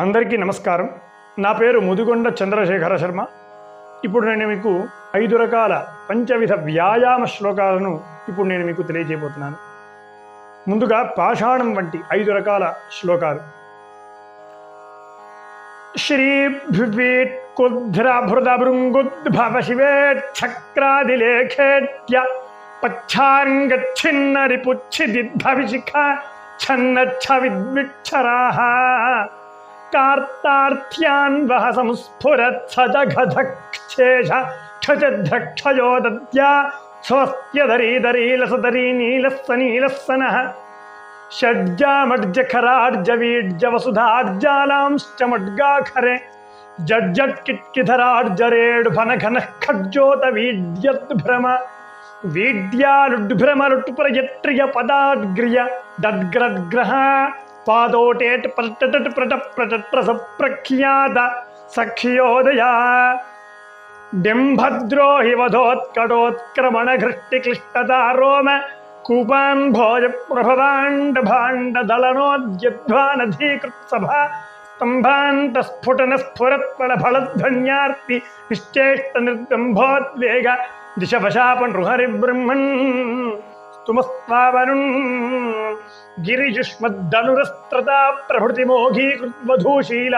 అందరికీ నమస్కారం. నా పేరు ముదిగొండ చంద్రశేఖర శర్మ. ఇప్పుడు నేను మీకు ఐదు రకాల పంచవిధ వ్యాయామ శ్లోకాలను ఇప్పుడు నేను మీకు తెలియజేయబోతున్నాను. ముందుగా పాషాణం వంటి ఐదు రకాల శ్లోకాలు. శ్రీభ్యువేట్ కుద్ధ్రభృదభృంగుద్భవ శివేట్ చక్రాదిలేఖేట్య పచ్చాంగచ్ఛిన్నరి పుచ్చిదిద్భవిశిఖ ఛన్నచ్ఛ कार्तार्थ्यान्वह संस्फुरत्सजघधक्षेष क्षजध्रक्षयो दद्या स्वस्त्यधरीधरीलसधरी नीलस्सनीलस्सनः षड्जामड्जखरार्जवीड्जवसुधार्जालांश्च मड्गाखरे खड्जोतवीड्यद्भ्रम दद्ग्रद्ग्रहा। पादोटेट् प्रटटट् प्रट प्रटट् प्रसप्रख्यात सख्योदया। डिम्भद्रोहि वधोत्कटोत्क्रमणघृष्टिक्लिष्टता रोम कूपान् भोज प्रभवाण्ड भाण्ड दलनोद्यध्वानधीकृत्सभा स्तम्भान्तस्फुटनस्फुरत्फलफलध्वन्यार्ति निश्चेष्टनिर्दम्भोद्वेग दिशवशापनृहरिब्रह्मन् स्तुमस्त्वावरुन् गिरिजुष्मद्दनुरस्त्रता प्रभृतिमोघीकृद्वधूशील।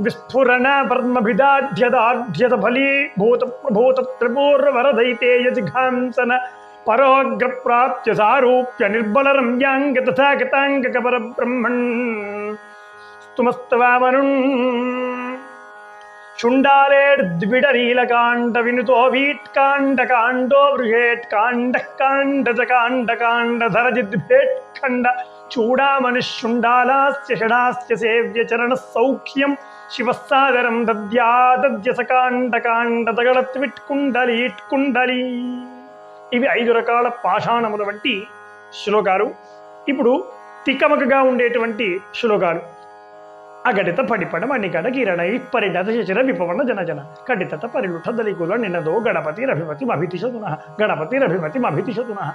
विस्फुरण वर्मभिदाढ्यदाढ्यत फलीभूत प्रभूत त्रिपूर्वरदयिते यजिघांसन परोग्रप्राप्य सारूप्य निर्बलरम्याङ्ग तथा गताङ्गकपरब्रह्मन्। చుండాలేర్ద్విడరీలకాండ వినుతో వీట్కాండ కాండో బృహేట్ కాండ కాండ కాండ కాండ ధరజిద్భేట్ ఖండ చూడామనుషుండాలాస్య షడాస్య సేవ్య చరణ సౌఖ్యం శివస్సాదరం దద్యాదద్యసకాండ కాండ తగళత్విట్ కుండలీట్ కుండలీ ఇవి ఐదు రకాల పాషాణముల వంటి శ్లోకాలు. ఇప్పుడు తికమకగా ఉండేటువంటి శ్లోకాలు. अगटित पड़पण मणिकन किरण इपरी तो शिशिर विपवन जन जन। खंडित तो परलुठ दलिकुल निनदो गणपति रभिमति मभितिश पुनः गणपति रभिमति मभितिश पुनः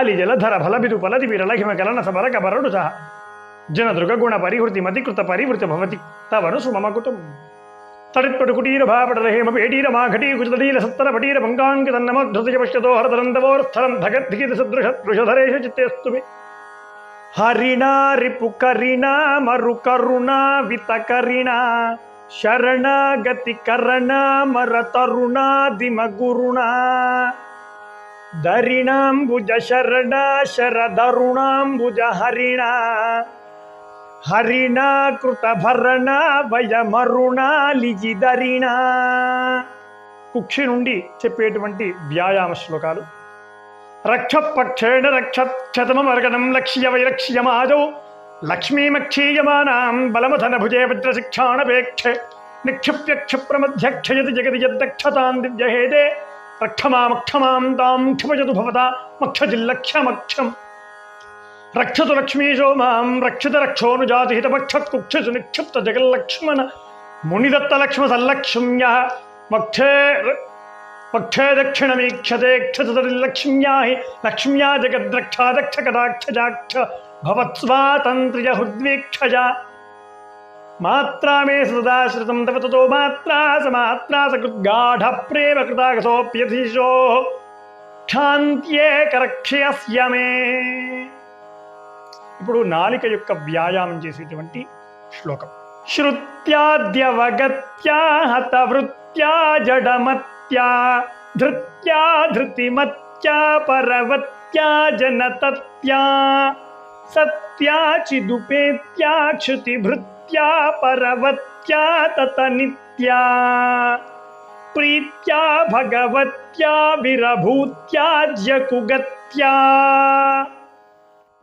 अलिजल धर फल बिदुपल विरल हिमकल नसबर कबरडु सह जनदुर्ग गुण परिहृति मति कृत परिवृत भवति तवनु सुमम कुटुम तड़ित कुटीर हेम पेटीर मा कुचदील सत्तर पटीर भंगांग तन्न मग्धृत पश्यतो हरतरंदवोर सदृश वृषधरेश चित्ते హరిణా రిపుకరిణా మరుకరుణా వితకరిణా శరణాగతి కరణ. మర తరుణాదిమ గురుణా. దరిణాంబుజ శరణ శరధరుణాంబుజ హరిణా. హరిణా కృత భరణా వయమరుణా లిజిదరిణా కుక్షి నుండి చెప్పేటువంటి వ్యాయామ శ్లోకాలు. రక్షపక్షేణ రక్షతమర్గణం లక్ష్య వైలక్ష్యమాదౌ లక్ష్మీమక్షీయమానాం బలమథన భుజే వజ్రశిక్షాణపేక్షే నిక్షిప్య క్షిప్రమధ్యక్షయతి జగతి యద్దక్షతాం దివ్యహేదే రక్షమామక్షమాం తాం క్షమయతు భవత మక్షజిల్లక్ష్యమక్షం రక్షతు లక్ష్మీశో మాం రక్షిత రక్షోనుజాతి రక్షోనుజాతిహితపక్షకుక్షసు నిక్షిప్త జగల్లక్ష్మణ మునిదత్త లక్ష్మ సల్లక్ష్మ్య మక్షే పక్షే దక్షిణమీక్షతే క్షతరిల్లక్ష్మ్యా హి లక్ష్మ్యా జగద్రక్షా దక్ష కటాక్షజాక్ష భవత్స్వాతంత్ర్య హృద్వీక్షజ మాత్రా మే సదాశ్రితం తవ తతో మాత్రా సమాత్రా సకృద్గాఢ ప్రేమ కృతాగసోప్యధీశో క్షాంత్యే కరక్ష్యస్య మే ఇప్పుడు నాలిక యొక్క వ్యాయామం చేసేటువంటి శ్లోకం శ్రుత్యాద్యవగత్యా హతవృత్యా జడమత్యా धृत्या धृत्या धृतिमत्या परवत्या जनतत्या सत्या सत्याचिदुपेत्या क्षुतिभृत्या परवत्या ततनित्या प्रीत्या भगवत्या विरभूत्या जकुगत्या